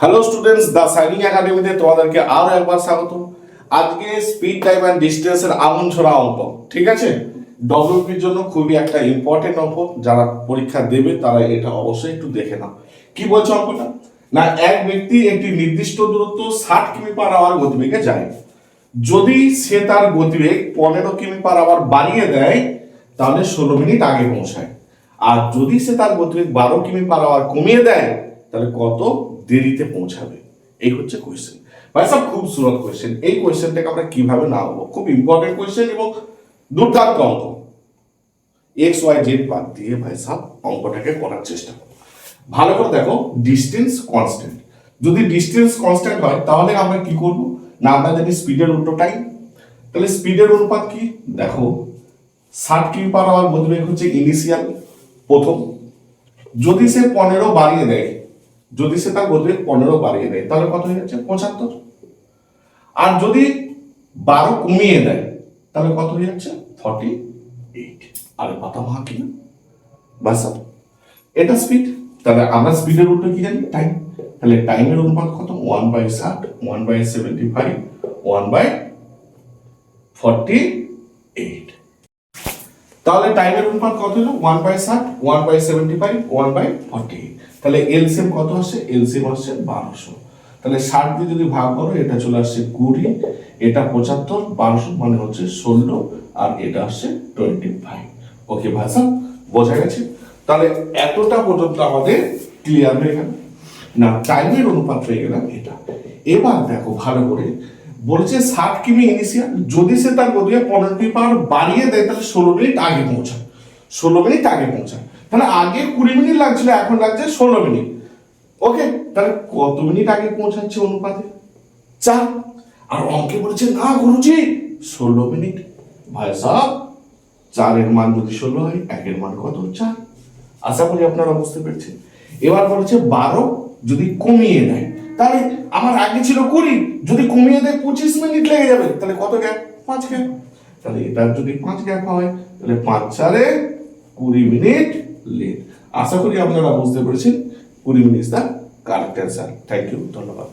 Hello students the signing একাডেমিতে তোমাদেরকে আরও একবার স্বাগত আজকে স্পিড টাইম অ্যান্ড ডিস্টেন্সের আমন ছড়া অঙ্ক ঠিক আছে? ডব্লিউপির জন্য খুবই একটা ইম্পর্টেন্ট অঙ্ক, যারা পরীক্ষা দেবে তারা এটা অবশ্যই একটু দেখে নাও। কি বলছে অঙ্কটা? না, এক ব্যক্তি একটি নির্দিষ্ট দূরত্ব ষাট কিমি পার আওয়ার গতিবেগে যায়। যদি সে তার গতিবেগ পনেরো কিমি পার আওয়ার বাড়িয়ে দেয়, তাহলে ষোলো মিনিট আগে পৌঁছায়। আর যদি সে তার গতিবেগ বারো কিমি পার আওয়ার কমিয়ে দেয়, তাহলে কত? দেরিতে পৌঁছাবে। এই হচ্ছে কোয়েশ্চেন ভাই, সব খুব সুরত কোয়েশ্চেন এই কোয়েশ্চেনটাকে আমরা কীভাবে না হব খুব ইম্পর্টেন্ট কোয়েশ্চেন এবং দুর্দান্ত অঙ্ক। এক্স ওয়াই জেড বাদ দিয়ে ভাই সাহ অঙ্কটাকে করার চেষ্টা করো। ভালো করে দেখো ডিস্টেন্স কনস্ট্যান্ট যদি ডিস্টেন্স কনস্ট্যান্ট হয়, তাহলে আমরা কি করব? না, আমরা জানি স্পিডের উল্টো টাইম তাহলে স্পিডের অনুপাত কি? দেখো ষাট কিমি পার আওয়ার গতিবেগ হচ্ছে ইনিশিয়াল প্রথম। যদি সে পনেরো বাড়িয়ে দেয় যদি সে তার গতিবেগ পনেরো বাড়িয়ে দেয়, তাহলে কত হয়ে যাচ্ছে? পঁচাত্তর। আর যদি বারো কমিয়ে দেয়, তাহলে কত হয়ে যাচ্ছে? ফর্টি এইট আরে পাতা মহা কি না? বাস এটা স্পিড তাহলে আমরা স্পিডের উল্টো কি জানি? টাইম তাহলে টাইমের অনুপাত কত? ওয়ান বাই ষাট one by seventy five one by forty তাহলে টাইমের অনুপাত কত হলো? ওয়ান বাই ষাট one by seventy five one by forty তাহলে এলসিএম কত আসছে? এলসিএম আসছে বারোশো। তাহলে ষাট দিয়ে যদি ভাগ করো, এটা চলে আসছে কুড়ি, এটা পঁচাত্তর, বারোশো মানে হচ্ছে ষোলো, আর এটা আসছে টোয়েন্টি ফাইভ ওকে ভাষা? বোঝা গেছে? তাহলে এতটা পর্যন্ত আমাদের ক্লিয়ার হয়ে গেল। না টাইমের অনুপাত হয়ে গেলাম এটা। এবার দেখো ভালো করে বলছে ষাট কিমি ইনিশিয়াল যদি সে তার গতিকে পনেরো কিমি পার বাড়িয়ে দেয়, তাহলে ষোলো মিনিট আগে পৌঁছায়। ষোলো মিনিট আগে পৌঁছায়। তাহলে আগে কুড়ি মিনিট লাগছিল, এখন লাগছে ষোলো মিনিট ওকে তাহলে কত মিনিট আগে পৌঁছাচ্ছে অনুপাতে? চার। আর অঙ্কে বলেছে, না গুরুজি, ষোলো মিনিট ভাই সাহেব চারের মান যদি ষোলো হয়, একের মান কত? চার। আশা করি আপনারা বুঝতে পেরেছেন। এবার বলেছে বারো, যদি কমিয়ে দেয় তাহলে আমার আগে ছিল কুড়ি, যদি কমিয়ে দেয় পঁচিশ মিনিট লেগে যাবে, তাহলে কত গ্যাপ পাঁচ গ্যাপ তাহলে এটার যদি পাঁচ গ্যাপ হয়, তাহলে পাঁচ চারে কুড়ি মিনিট লেট। আশা করি আপনারা বুঝতে পেরেছেন। কুড়ি minute the correct answer thank you ধন্যবাদ।